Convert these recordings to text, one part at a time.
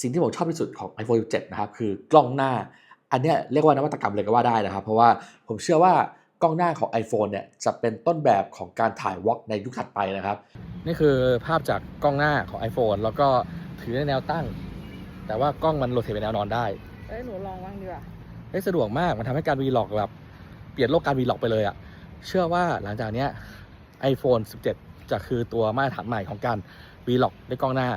สิ่งที่ผมชอบที่สุดของ iPhone 17 นะครับ คือกล้องหน้า อันเนี้ยเรียกว่านวัตกรรมเลยก็ว่าได้นะครับ เพราะว่าผมเชื่อว่ากล้องหน้าของ iPhone เนี่ยจะเป็นต้นแบบของการถ่ายวอล์กในยุคถัดไปนะครับ นี่คือภาพจากกล้องหน้าของ iPhone แล้วก็ถือในแนวตั้ง แต่ว่ากล้องมันโรเทตไปแนวนอนได้เอ้ยหนูลองบ้างดีกว่าเฮ้ยสะดวกมากมันทำให้การวีล็อกแบบเปลี่ยนโลกการวีล็อกไปเลยอะเชื่อว่าหลังจากเนี้ย iPhone 17 จะคือตัวมาตรฐานใหม่ของการ วีล็อกด้วยกล้องหน้า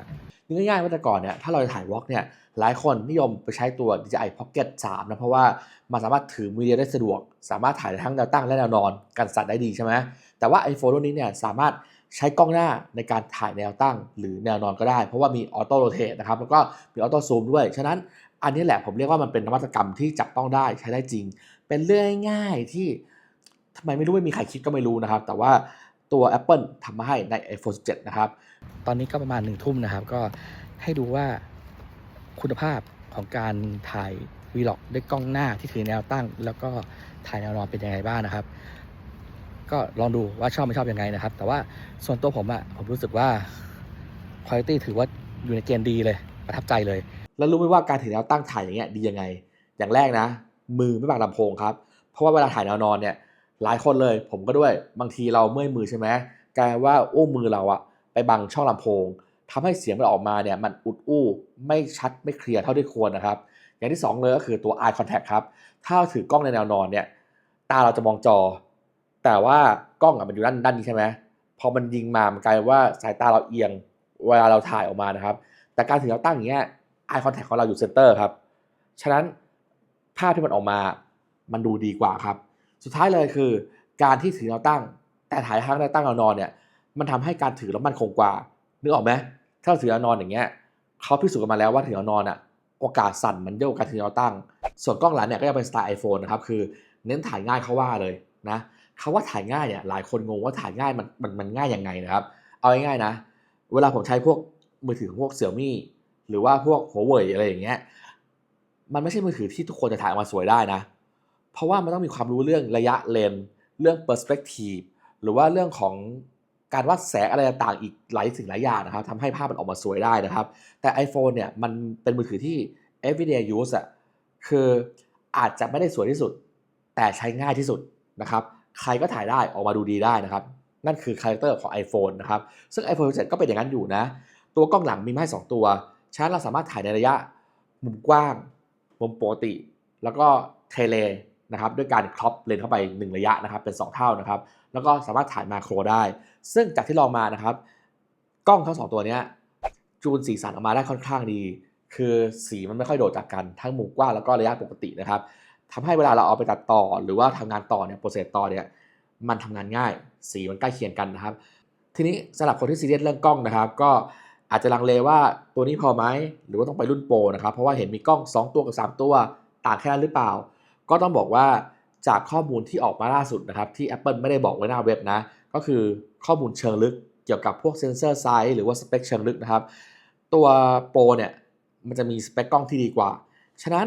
ง่ายๆว่าแต่ก่อนเนี่ยถ้าเราจะถ่ายวอล์กเนี่ยหลายคนนิยมไปใช้ตัว DJI Pocket 3 นะเพราะว่ามันสามารถถือมือเดียวได้สะดวก สามารถถ่ายทั้งแนวตั้งและแนวนอนกันสั่นได้ดีใช่ไหมแต่ว่า iPhone รุ่นนี้เนี่ยสามารถใช้กล้องหน้าในการถ่ายแนวตั้ง หรือแนวนอนก็ได้ เพราะว่ามีออโต้โรเตทนะครับแล้วก็มีออโต้ซูมด้วย ฉะนั้นอันนี้แหละผมเรียกว่ามันเป็นนวัตกรรมที่จับต้องได้ใช้ได้จริง เป็นเรื่องง่ายๆที่ทำไมไม่รู้ไม่มีใครคิดก็ไม่รู้นะครับ แต่ว่า ตัว Apple ทำมาให้ใน iPhone 17 นะครับ ตอนนี้ก็ประมาณหนึ่งทุ่มนะครับ ก็ให้ดูว่าคุณภาพของการถ่ายวีล็อกด้วยกล้องหน้าที่ถือแนวตั้ง แล้วก็ถ่ายแนวนอนเป็นยังไงบ้างนะครับ ก็ลองดูว่าชอบไม่ชอบยังไงนะครับ แต่ว่าส่วนตัวผมอะผมรู้สึกว่าคุณภาพถือว่าอยู่ในเกณฑ์ดีเลยประทับใจเลย แล้วรู้ไหมว่าการถือแนวตั้งถ่ายอย่างเงี้ยดียังไง อย่างแรกนะ มือไม่บังลำโพงครับ เพราะว่าเวลาถ่ายแนวนอนเนี่ย หลายคนเลย ผมก็ด้วยบางทีเราเมื่อยมือใช่ไหมกลายว่าอุ้มมือเราอะไปบังช่องลำโพงทำให้เสียงมันออกมาเนี่ยมันอุดอู้ไม่ชัดไม่เคลียร์เท่าที่ควรนะครับ อย่างที่ 2 เลยก็คือตัว eye contact ครับ ถ้าถือกล้องในแนวนอนเนี่ยตาเราจะมองจอ แต่ว่ากล้องอะมันอยู่ด้านด้านนี้ใช่ไหมพอมันยิงมามันกลายว่าสายตาเราเอียงเวลาเราถ่ายออกมานะครับ แต่การถือแนวตั้งอย่างเงี้ย eye contact ของเราอยู่เซนเตอร์ครับ ฉะนั้นภาพที่มันออกมามันดูดีกว่าครับ สุดท้ายเลยคือ การที่ถือแนวตั้ง แต่ถ่ายทั้งแนวตั้งแนวนอนเนี่ยมันทำให้การถือแล้วมันคงกว่านึกออกไหมถ้าเราถือแนวนอนอย่างเงี้ยเขาพิสูจน์กันมาแล้วว่าถือแนวนอนอะโอกาสสั่นมันเยอะกว่าการถือแนวตั้ง ส่วนกล้องหลังเนี่ยก็จะเป็นสไตล์ iPhone นะครับคือเน้นถ่ายง่ายเขาว่าเลยนะคาว่าถ่ายง่ายเนี่ยหลายคนงงว่าถ่ายง่ายมันมันมันง่ายยังไงนะครับ เอาง่ายๆนะ เวลาผมใช้พวกมือถือของพวกเสี่ยมี่หรือว่าพวกหัวเว่ยอะไรอย่างเงี้ยมันไม่ใช่มือถือที่ทุกคนจะถ่ายออกมาสวยได้นะ เพราะว่ามันต้องมีความรู้เรื่องระยะเลนเรื่อง perspective หรือว่าเรื่องของการวัดแสงอะไรต่างอีกหลายสิ่งหลายอย่างนะครับทำให้ภาพมันออกมาสวยได้นะครับ แต่ iPhone เนี่ยมันเป็นมือถือที่ everyday use อะคืออาจจะไม่ได้สวยที่สุด แต่ใช้ง่ายที่สุดนะครับ ใครก็ถ่ายได้ออกมาดูดีได้นะครับ นั่นคือคาแรคเตอร์ของ iPhone นะครับ ซึ่ง iPhone 17ก็เป็นอย่างนั้นอยู่นะ ตัวกล้องหลังมีมาให้2ตัวฉะนั้นเราสามารถถ่ายในระยะมุมกว้าง มุมปกติ แล้วก็เทเล นะครับด้วยการครอปเลนเข้าไป 1 ระยะนะครับเป็น 2 เท่านะครับ แล้วก็สามารถถ่ายมาโครได้ ซึ่งจากที่ลองมานะครับ กล้องทั้ง 2 ตัวนี้จูนสีสันออกมาได้ค่อนข้างดี คือสีมันไม่ค่อยโดดจากกันทั้งมุมกว้างแล้วก็ระยะปกตินะครับทำให้เวลาเราเอาไปตัดต่อ หรือว่าทำงานต่อเนี่ยโปรเซสต่อเนี่ยมันทำงานง่าย สีมันใกล้เคียงกันนะครับ ทีนี้สำหรับคนที่ซีเรียสเรื่องกล้องนะครับ ก็อาจจะลังเลว่าตัวนี้พอไหมหรือว่าต้องไปรุ่นโปรนะครับเพราะว่าเห็นมีกล้อง 2 ตัวกับ 3 ตัวต่างแค่นั้นหรือเปล่า ก็ต้องบอกว่าจากข้อมูลที่ออกมาล่าสุดนะครับที่ Apple ไม่ได้บอกไว้หน้าเว็บนะ ก็คือข้อมูลเชิงลึกเกี่ยวกับพวกเซนเซอร์ไซส์หรือว่าสเปคเชิงลึกนะครับ ตัวโปรเนี่ยมันจะมีสเปคกล้องที่ดีกว่า ฉะนั้น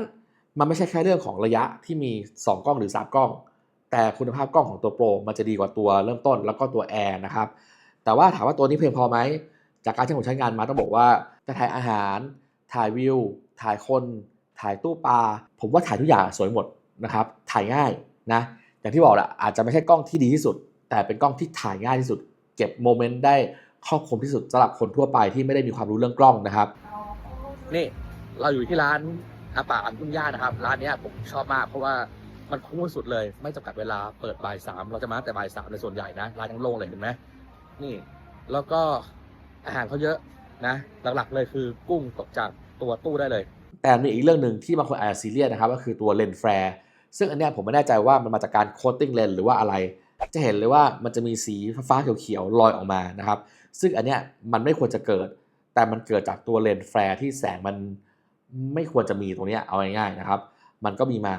มันไม่ใช่แค่เรื่องของระยะที่มี 2 กล้องหรือ 3 กล้อง แต่คุณภาพกล้องของตัวโปรมันจะดีกว่าตัวเริ่มต้นแล้วก็ตัวแอร์นะครับ แต่ว่าถามว่าตัวนี้เพียงพอไหม จากการที่ผมใช้งานมาต้องบอกว่าจะถ่ายอาหาร ถ่ายวิว ถ่ายคน ถ่ายตู้ปลา ผมว่าถ่ายทุกอย่างสวยหมด นะครับถ่ายง่ายนะอย่างที่บอกแหละอาจจะไม่ใช่กล้องที่ดีที่สุด แต่เป็นกล้องที่ถ่ายง่ายที่สุด เก็บโมเมนต์ได้ครอบคลุมที่สุดสำหรับคนทั่วไปที่ไม่ได้มีความรู้เรื่องกล้องนะครับนี่เราอยู่ที่ร้านอาป่าอันกุ้งย่านะครับ ร้านเนี้ยผมชอบมากเพราะว่ามันคุ้มสุดเลย ไม่จำกัดเวลาเปิดบ่ายสามเราจะมาตั้งแต่บ่ายสามในส่วนใหญ่นะร้านยังโล่งเลยเห็นไหมนี่ แล้วก็อาหารเขาเยอะนะหลักๆเลยคือกุ้งตกจากตัวตู้ได้เลย แต่มีอีกเรื่องหนึ่งที่บางคนอาจจะซีเรียสนะครับ ก็คือตัวเลนส์แฟร์ ซึ่งอันเนี้ยผมไม่แน่ใจว่ามันมาจากการโคตติ้งเลนหรือว่าอะไร จะเห็นเลยว่ามันจะมีสีฟ้าเขียวๆลอยออกมานะครับ ซึ่งอันเนี้ยมันไม่ควรจะเกิด แต่มันเกิดจากตัวเลนแฟร์ที่แสงมันไม่ควรจะมีตรงเนี้ยเอาง่ายๆนะครับ มันก็มีมา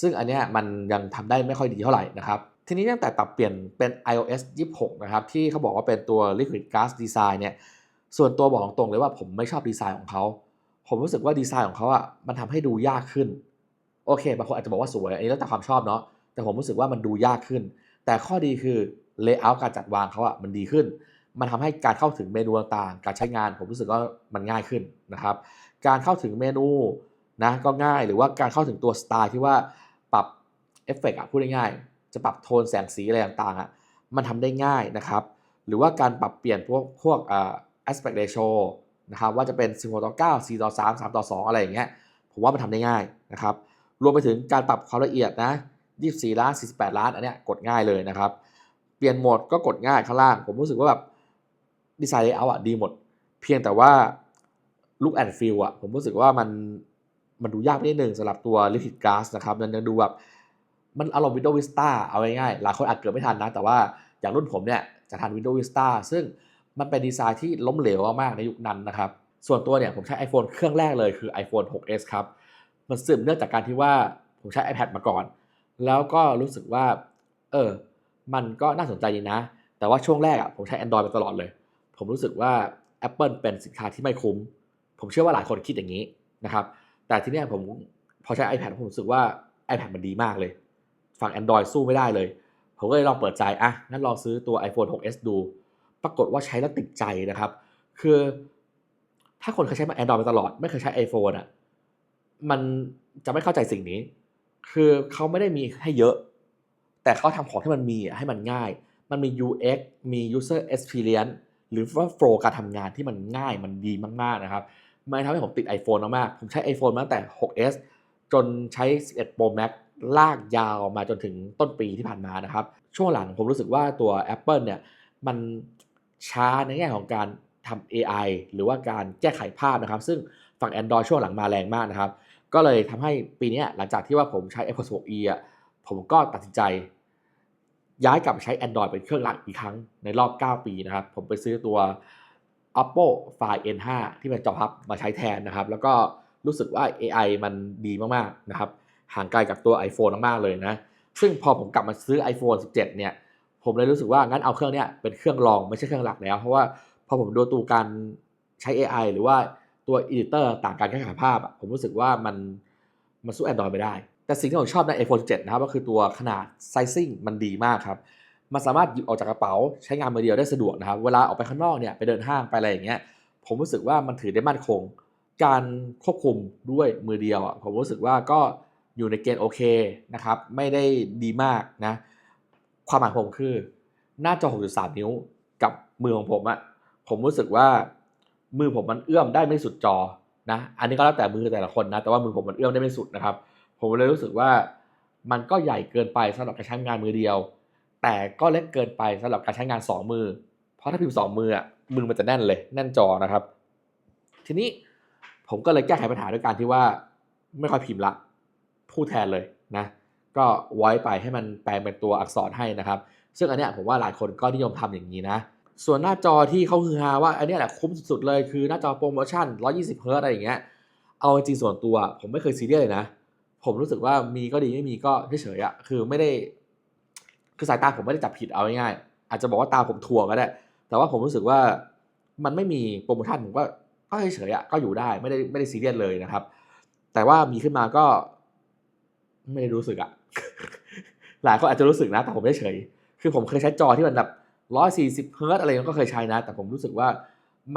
ซึ่งอันเนี้ยมันยังทำได้ไม่ค่อยดีเท่าไหร่นะครับ ทีนี้ตั้งแต่ปรับเปลี่ยนเป็น iOS 26 นะครับ ที่เขาบอกว่าเป็นตัว Liquid Glass Design เนี่ย ส่วนตัวบอกตรงเลยว่าผมไม่ชอบดีไซน์ของเขา ผมรู้สึกว่าดีไซน์ของเขาอะมันทำให้ดูยากขึ้น โอเคบางคนอาจจะบอกว่าสวยอันนี้แล้วแต่ความชอบเนาะแต่ผมรู้สึกว่ามันดูยากขึ้น แต่ข้อดีคือ Layout การจัดวางเขาอะมันดีขึ้น มันทำให้การเข้าถึงเมนูต่างๆการใช้งาน ผมรู้สึกว่ามันง่ายขึ้นนะครับ การเข้าถึงเมนูนะก็ง่ายหรือว่าการเข้าถึงตัวสไตล์ที่ว่าปรับเอฟเฟกต์อะพูดง่ายๆจะปรับโทนแสงสีอะไรต่างๆอะมันทำได้ง่ายนะครับ หรือว่าการปรับเปลี่ยนพวกพวกอ่า aspect ratio นะครับว่าจะเป็น16ต่อ9 4ต่อ3 3ต่อ2 อะไรอย่างเงี้ยผมว่ามันทำได้ง่ายนะครับ รวมไปถึงการปรับความละเอียดนะ 24 ล้าน 48 ล้านอันเนี้ยกดง่ายเลยนะครับ เปลี่ยนโหมดก็กดง่ายข้างล่าง ผมรู้สึกว่าแบบดีไซน์เลเยอร์อะดีหมด เพียงแต่ว่า look and feel อะผมรู้สึกว่ามันมันดูยากนิดนึงสำหรับตัว Liquid Glass นะครับมันยังดูแบบมันอารมณ์ Windows Vista เอาง่ายๆหลายคนอาจเกิดไม่ทันนะ แต่ว่าอย่างรุ่นผมเนี่ยจะทัน Windows Vista ซึ่งมันเป็นดีไซน์ที่ล้มเหลวมากๆในยุคนั้นนะครับ ส่วนตัวเนี่ยผมใช้ iPhone เครื่องแรกเลยคือ iPhone 6s ครับ มันสืบเนื่องจากการที่ว่าผมใช้ iPad มาก่อน แล้วก็รู้สึกว่า เออ มันก็น่าสนใจดีนะ แต่ว่าช่วงแรกอะผมใช้ Android มาตลอดเลย ผมรู้สึกว่า Apple เป็นสินค้าที่ไม่คุ้ม ผมเชื่อว่าหลายคนคิดอย่างนี้นะครับ แต่ทีนี้ผมพอใช้ iPad ผมรู้สึกว่า iPad มันดีมากเลย ฝั่ง Android สู้ไม่ได้เลย ผมก็เลยลองเปิดใจอะงั้นลองซื้อตัว iPhone 6s ดู ปรากฏว่าใช้แล้วติดใจนะครับ คือ ถ้าคนเคยใช้มา Android มาตลอด ไม่เคยใช้ iPhone อะ มันจะไม่เข้าใจสิ่งนี้ คือเขาไม่ได้มีให้เยอะ แต่เขาทำของที่มันมีให้มันง่าย มันมี UX มี user experience หรือว่า flow การทำงานที่มันง่ายมันดีมากๆนะครับมันทำให้ผมติด iPhone มากๆผมใช้ iPhone มาตั้งแต่ 6s จนใช้ 11 Pro Max ลากยาวมาจนถึงต้นปีที่ผ่านมานะครับ ช่วงหลังผมรู้สึกว่าตัว Apple เนี่ยมันช้าในแง่ของการทำ AI หรือว่าการแก้ไขภาพนะครับ ซึ่งฝั่ง Android ช่วงหลังมาแรงมากนะครับ ก็เลยทำให้ปีนี้หลังจากที่ว่าผมใช้ Apple 6e อะผมก็ตัดสินใจ ย้ายกลับมาใช้ Android เป็นเครื่องหลักอีกครั้งในรอบ 9 ปีนะครับ ผมไปซื้อตัว Oppo Find N5 ที่เป็นจอพับมาใช้แทนนะครับ แล้วก็รู้สึกว่า AI มันดีมากๆนะครับ ห่างไกลกับตัว iPhone มากๆเลยนะ ซึ่งพอผมกลับมาซื้อ iPhone 17 เนี่ย ผมเลยรู้สึกว่างั้นเอาเครื่องเนี้ยเป็นเครื่องรองไม่ใช่เครื่องหลักแล้ว เพราะว่าพอผมดูตัวการใช้ AI หรือว่า ตัวอ Editor ต่างการแก้ไขภาพผมรู้สึกว่ามันมันสู้ Android ไม่ได้ แต่สิ่งที่ผมชอบใน iPhone 7 นะครับ ก็คือตัวขนาด sizing มันดีมากครับ มันสามารถหยิบออกจากกระเป๋า ใช้งานมือเดียวได้สะดวกนะครับ เวลาออกไปข้างนอกเนี่ยไปเดินห้างไปอะไรอย่างเงี้ยผมรู้สึกว่ามันถือได้มั่นคง การควบคุมด้วยมือเดียวอะผมรู้สึกว่าก็อยู่ในเกณฑ์โอเคนะครับไม่ได้ดีมากนะความหมายผมคือ หน้าจอ 6.3 นิ้วกับมือของผมอะผมรู้สึกว่า มือผมมันเอื้อมได้ไม่สุดจอนะ อันนี้ก็แล้วแต่มือแต่ละคนนะ แต่ว่ามือผมมันเอื้อมได้ไม่สุดนะครับ ผมเลยรู้สึกว่ามันก็ใหญ่เกินไปสำหรับการใช้งานมือเดียว แต่ก็เล็กเกินไปสำหรับการใช้งาน 2 มือ เพราะถ้าพิมพ์2มืออะมือมันจะแน่นเลย แน่นจอนะครับ ทีนี้ผมก็เลยแก้ไขปัญหาด้วยการที่ว่าไม่ค่อยพิมพ์ละพูดแทนเลยนะ ก็ไว้ไปให้มันแปลงเป็นตัวอักษรให้นะครับ ซึ่งอันเนี้ยผมว่าหลายคนก็นิยมทำอย่างนี้นะ ส่วนหน้าจอที่เขาฮือฮาว่าอันนี้แหละคุ้มสุดๆเลยคือหน้าจอโปรโมชั่น 120เฮิร์ตอะไรอย่างเงี้ยเอาจริงๆส่วนตัวผมไม่เคยซีเรียสเลยนะ ผมรู้สึกว่ามีก็ดีไม่มีก็เฉยๆอะคือไม่ได้ คือสายตาผมไม่ได้จับผิดเอาง่ายๆอาจจะบอกว่าตาผมถ่วงก็ได้ แต่ว่าผมรู้สึกว่ามันไม่มีโปรโมชั่นผมก็ก็เฉยๆอะก็อยู่ได้ไม่ได้ไม่ได้ซีเรียสเลยนะครับ แต่ว่ามีขึ้นมาก็ ไม่ได้รู้สึกอะหลายคนอาจจะรู้สึกนะแต่ผมไม่เฉยคือผมเคยใช้จอที่มันแบบ ร้อยสี่สิบเฮิร์ตอะไรก็เคยใช้นะ แต่ผมรู้สึกว่า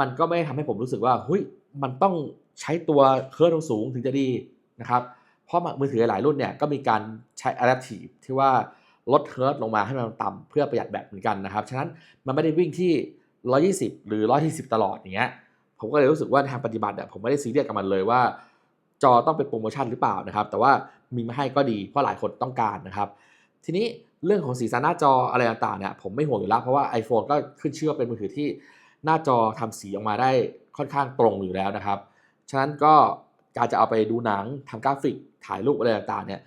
มันก็ไม่ทำให้ผมรู้สึกว่าเฮ้ยมันต้องใช้ตัวเฮิร์ตสูงถึงจะดีนะครับเพราะมือถือหลายรุ่นเนี่ยก็มีการใช้ adaptive ที่ว่าลดเฮิร์ตลงมาให้มันต่ำเพื่อประหยัดแบตเหมือนกันนะครับ ฉะนั้นมันไม่ได้วิ่งที่ 120 หรือ 140 ตลอดอย่างเงี้ยผมก็เลยรู้สึกว่าทางปฏิบัติเนี่ยผมไม่ได้ซีเรียสกับมันเลยว่า จอต้องเป็นโปรโมชั่นหรือเปล่านะครับ แต่ว่ามีมาให้ก็ดีเพราะหลายคนต้องการนะครับ ทีนี้เรื่องของสีสันหน้าจออะไรต่างๆเนี่ยผมไม่ห่วงอยู่แล้ว เพราะว่า iPhone ก็ขึ้นชื่อว่าเป็นมือถือที่หน้าจอทำสีออกมาได้ค่อนข้างตรงอยู่แล้วนะครับ ฉะนั้นก็การจะเอาไปดูหนังทำกราฟิกถ่ายรูปอะไรต่างๆเนี่ย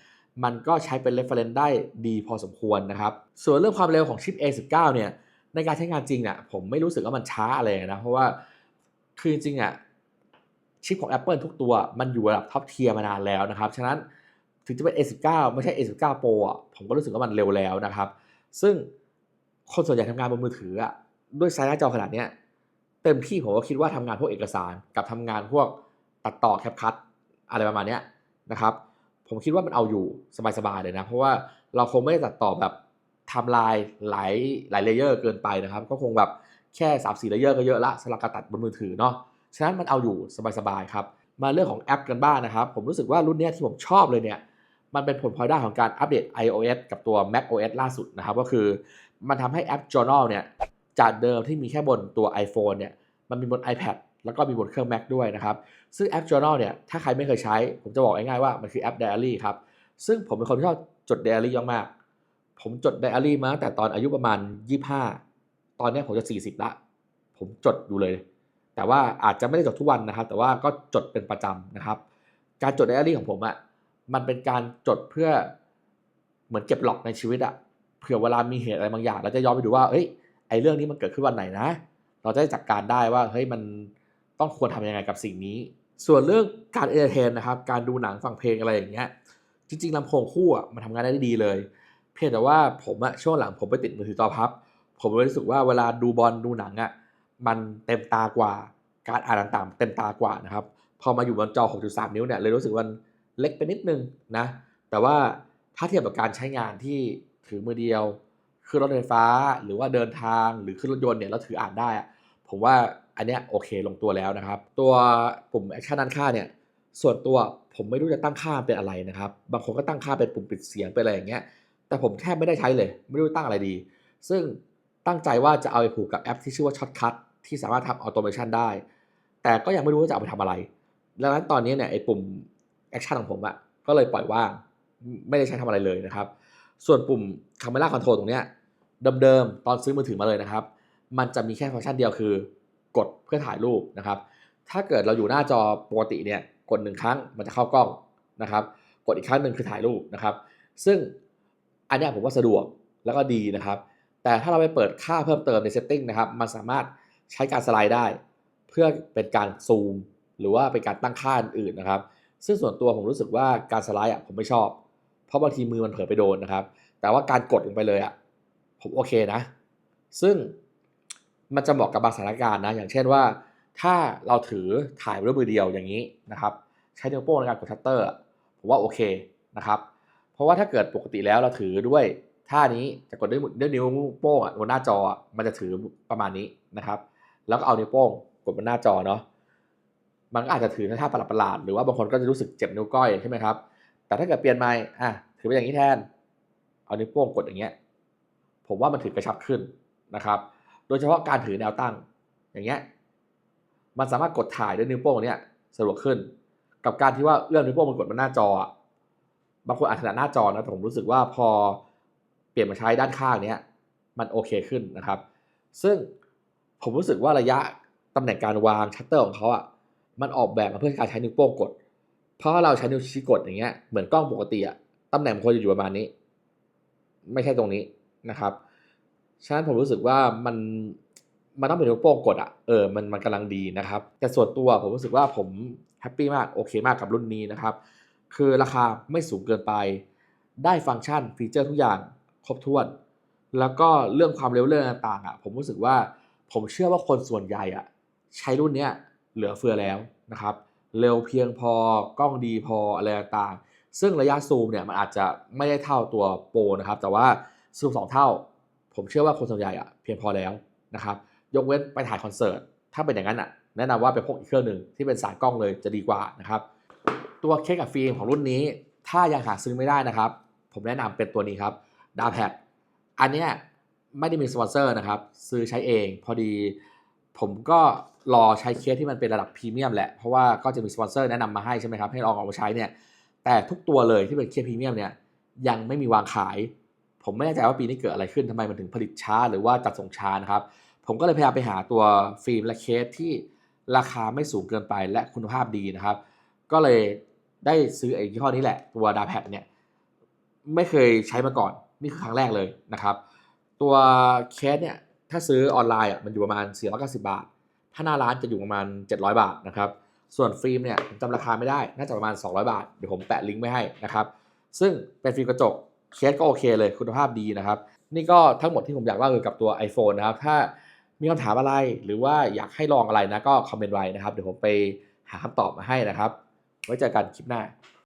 มันก็ใช้เป็น reference ได้ดีพอสมควรนะครับ ส่วนเรื่องความเร็วของชิป A19 เนี่ยในการใช้งานจริงเนี่ยผมไม่รู้สึกว่ามันช้าอะไรนะ เพราะว่าคือจริงอะชิปของ Apple ทุกตัวมันอยู่ระดับท็อปเทียร์มานานแล้วนะครับ ฉะนั้น ถึงจะเป็น A19 ไม่ใช่ A19 Pro อะผมก็รู้สึกว่ามันเร็วแล้วนะครับ ซึ่งคนส่วนใหญ่ทำงานบนมือถืออะด้วยไซส์หน้าจอขนาดเนี้ยเต็มที่ผมก็คิดว่าทำงานพวกเอกสารกับทำงานพวกตัดต่อแคปคัตอะไรประมาณเนี้ยนะครับ ผมคิดว่ามันเอาอยู่สบายๆเลยนะ เพราะว่าเราคงไม่ได้ตัดต่อแบบทม์ไลน์หลายหลายเลเยอร์เกินไปนะครับ ก็คงแบบแค่3 4เลเยอร์ก็เยอะละสำหรับการตัดบนมือถือเนาะฉะนั้นมันเอาอยู่สบายๆครับ มาเรื่องของแอปกันบ้างนะครับ ผมรู้สึกว่ารุ่นนี้ที่ผมชอบเลยเนี่ย มันเป็นผลพลอยได้ของการอัปเดต iOS กับตัว macOS ล่าสุดนะครับ ก็คือมันทำให้แอป Journal เนี่ยจากเดิมที่มีแค่บนตัว iPhone เนี่ยมันมีบน iPad แล้วก็มีบนเครื่อง Mac ด้วยนะครับ ซึ่งแอป Journal เนี่ยถ้าใครไม่เคยใช้ ผมจะบอกง่ายๆว่ามันคือแอป Diary ครับ ซึ่งผมเป็นคนที่ชอบจด Diary มากๆผมจด Diary มาตั้งแต่ตอนอายุประมาณ 25 ตอนนี้ผมจะ 40 ละ ผมจดอยู่เลย แต่ว่าอาจจะไม่ได้จดทุกวันนะครับ แต่ว่าก็จดเป็นประจำนะครับ การจด Diary ของผมอะ มันเป็นการจดเพื่อเหมือนเก็บหลอกในชีวิตอะเผื่อเวลามีเหตุอะไรบางอย่างเราจะย้อนไปดูว่าเอ้ยไอเรื่องนี้มันเกิดขึ้นวันไหนนะ เราจะได้จัดการได้ว่าเฮ้ยมันต้องควรทำยังไงกับสิ่งนี้ ส่วนเรื่องการเอนเตอร์เทนนะครับ การดูหนังฟังเพลงอะไรอย่างเงี้ยจริงๆลำโพงคู่อะมันทำงานได้ดีเลย เพียงแต่ว่าผมอะช่วงหลังผมไปติดมือถือจอพับ ผมเลยรู้สึกว่าเวลาดูบอลดูหนังอะมันเต็มตากว่าการอ่านต่างๆ เต็มตากว่านะครับพอมาอยู่บนจอ 6.3 นิ้วเนี่ยเลยรู้สึกว่ามัน เล็กไปนิดนึงนะ แต่ว่าถ้าเทียบกับการใช้งานที่ถือมือเดียวขึ้นรถไฟฟ้าหรือว่าเดินทางหรือขึ้นรถยนต์เนี่ยแล้วถืออ่านได้ ผมว่าอันเนี้ยโอเคลงตัวแล้วนะครับ ตัวปุ่มแอคชั่นด้านข้าเนี่ยส่วนตัวผมไม่รู้จะตั้งค่าเป็นอะไรนะครับ บางคนก็ตั้งค่าเป็นปุ่มปิดเสียงเป็นอะไรอย่างเงี้ยแต่ผมแทบไม่ได้ใช้เลย ไม่รู้ตั้งอะไรดี ซึ่งตั้งใจว่าจะเอาไปผูกกับแอปที่ชื่อว่า Shortcut ที่สามารถทำออโตเมชันได้ แต่ก็ยังไม่รู้ว่าจะเอาไปทำอะไร ดังนั้นตอนนี้เนี่ยไอ้ปุ่ม แอคชั่นของผมอะก็เลยปล่อยว่างไม่ได้ใช้ทำอะไรเลยนะครับ ส่วนปุ่ม Camera Control ตรงเนี้ยเดิมๆตอนซื้อมือถือมาเลยนะครับ มันจะมีแค่ฟังก์ชันเดียวคือกดเพื่อถ่ายรูปนะครับ ถ้าเกิดเราอยู่หน้าจอปกติเนี่ยกดหนึ่งครั้งมันจะเข้ากล้องนะครับ กดอีกครั้งหนึ่งคือถ่ายรูปนะครับ ซึ่งอันนี้ผมว่าสะดวกแล้วก็ดีนะครับ แต่ถ้าเราไปเปิดค่าเพิ่มเติมใน setting นะครับ มันสามารถใช้การสไลด์ได้ เพื่อเป็นการซูม หรือว่าเป็นการตั้งค่าอื่นนะครับ ซึ่งส่วนตัวผมรู้สึกว่าการสไลด์อะผมไม่ชอบ เพราะบางทีมือมันเผลอไปโดนนะครับ แต่ว่าการกดลงไปเลยอะผมโอเคนะ ซึ่งมันจะเหมาะกับบางสถานการณ์นะ อย่างเช่นว่า ถ้าเราถือถ่ายด้วยมือเดียวอย่างนี้นะครับ ใช้นิ้วโป้งในการกดชัตเตอร์ผมว่าโอเคนะครับ เพราะว่าถ้าเกิดปกติแล้วเราถือด้วยท่านี้จะกดด้วยด้วยนิ้วโป้งบนหน้าจอมันจะถือประมาณนี้นะครับ แล้วก็เอานิ้วโป้งกดบนหน้าจอเนาะ มันก็อาจจะถือในท่าประหลาดหรือว่าบางคนก็จะรู้สึกเจ็บนิ้วก้อยใช่ไหมครับ แต่ถ้าเกิดเปลี่ยนไม้อะถือไปอย่างนี้แทน เอานิ้วโป้งกดอย่างเงี้ย ผมว่ามันถือกระชับขึ้นนะครับ โดยเฉพาะการถือแนวตั้ง อย่างเงี้ย มันสามารถกดถ่ายด้วยนิ้วโป้งเนี่ยสะดวกขึ้น กับการที่ว่าเอื้อมนิ้วโป้งมากดบนหน้าจอ บางคนอาจถนัดหน้าจอนะแต่ผมรู้สึกว่าพอเปลี่ยนมาใช้ด้านข้างเนี้ย มันโอเคขึ้นนะครับ ซึ่งผมรู้สึกว่าระยะตำแหน่งการวางชัตเตอร์ของเขาอะ มันออกแบบมาเพื่อการใช้นิ้วโป้งกด เพราะเราใช้นิ้วชี้กดอย่างเงี้ย เหมือนกล้องปกติอะตำแหน่งมันควรจะอยู่ประมาณนี้ ไม่ใช่ตรงนี้นะครับ ฉะนั้นผมรู้สึกว่ามันมันต้องเป็นนิ้วโป้งกดอะเออ มันมันกำลังดีนะครับ แต่ส่วนตัวผมรู้สึกว่าผมแฮปปี้มากโอเคมากกับรุ่นนี้นะครับ คือราคาไม่สูงเกินไป ได้ฟังก์ชันฟีเจอร์ทุกอย่างครบถ้วน แล้วก็เรื่องความเร็วเรื่องต่างๆอะผมรู้สึกว่าผมเชื่อว่าคนส่วนใหญ่อะใช้รุ่นเนี้ย เหลือเฟือแล้วนะครับ เร็วเพียงพอกล้องดีพออะไรต่างๆซึ่งระยะซูมเนี่ยมันอาจจะไม่ได้เท่าตัวโปรนะครับ แต่ว่าซูมสองเท่า ผมเชื่อว่าคนส่วนใหญ่อะเพียงพอแล้วนะครับ ยกเว้นไปถ่ายคอนเสิร์ต ถ้าเป็นอย่างนั้นอะแนะนำว่าไปพกอีกเครื่องหนึ่งที่เป็นสายกล้องเลยจะดีกว่านะครับ ตัวเคสกับฟิล์มของรุ่นนี้ ถ้ายังหาซื้อไม่ได้นะครับ ผมแนะนำเป็นตัวนี้ครับดาแพดอันเนี้ยไม่ได้มีสปอนเซอร์นะครับ ซื้อใช้เองพอดี ผมก็รอใช้เคสที่มันเป็นระดับพรีเมียมแหละ เพราะว่าก็จะมีสปอนเซอร์แนะนำมาให้ใช่ไหมครับ ให้ลองเอามาใช้เนี่ย แต่ทุกตัวเลยที่เป็นเคสพรีเมียมเนี่ยยังไม่มีวางขาย ผมไม่แน่ใจว่าปีนี้เกิดอะไรขึ้นทำไมมันถึงผลิตช้า หรือว่าจัดส่งช้านะครับ ผมก็เลยพยายามไปหาตัวฟิล์มและเคสที่ราคาไม่สูงเกินไปและคุณภาพดีนะครับ ก็เลยได้ซื้อไอ้ยี่ห้อนี้แหละ ตัวดาแพดเนี่ยไม่เคยใช้มาก่อนนี่คือครั้งแรกเลยนะครับ ตัวเคสเนี่ย ถ้าซื้อออนไลน์อะมันอยู่ประมาณ 490 บาท ถ้าหน้าร้านจะอยู่ประมาณ 700 บาทนะครับส่วนฟิล์มเนี่ยผมจำราคาไม่ได้น่าจะประมาณ 200 บาท เดี๋ยวผมแปะลิงก์ไว้ให้นะครับซึ่งเป็นฟิล์มกระจกเคสก็โอเคเลยคุณภาพดีนะครับ นี่ก็ทั้งหมดที่ผมอยากเล่าเกี่ยวกับตัว iPhone นะครับ ถ้ามีคำถามอะไรหรือว่าอยากให้ลองอะไรนะก็คอมเมนต์ไว้นะครับ เดี๋ยวผมไปหาคำตอบมาให้นะครับ ไว้เจอกันคลิปหน้า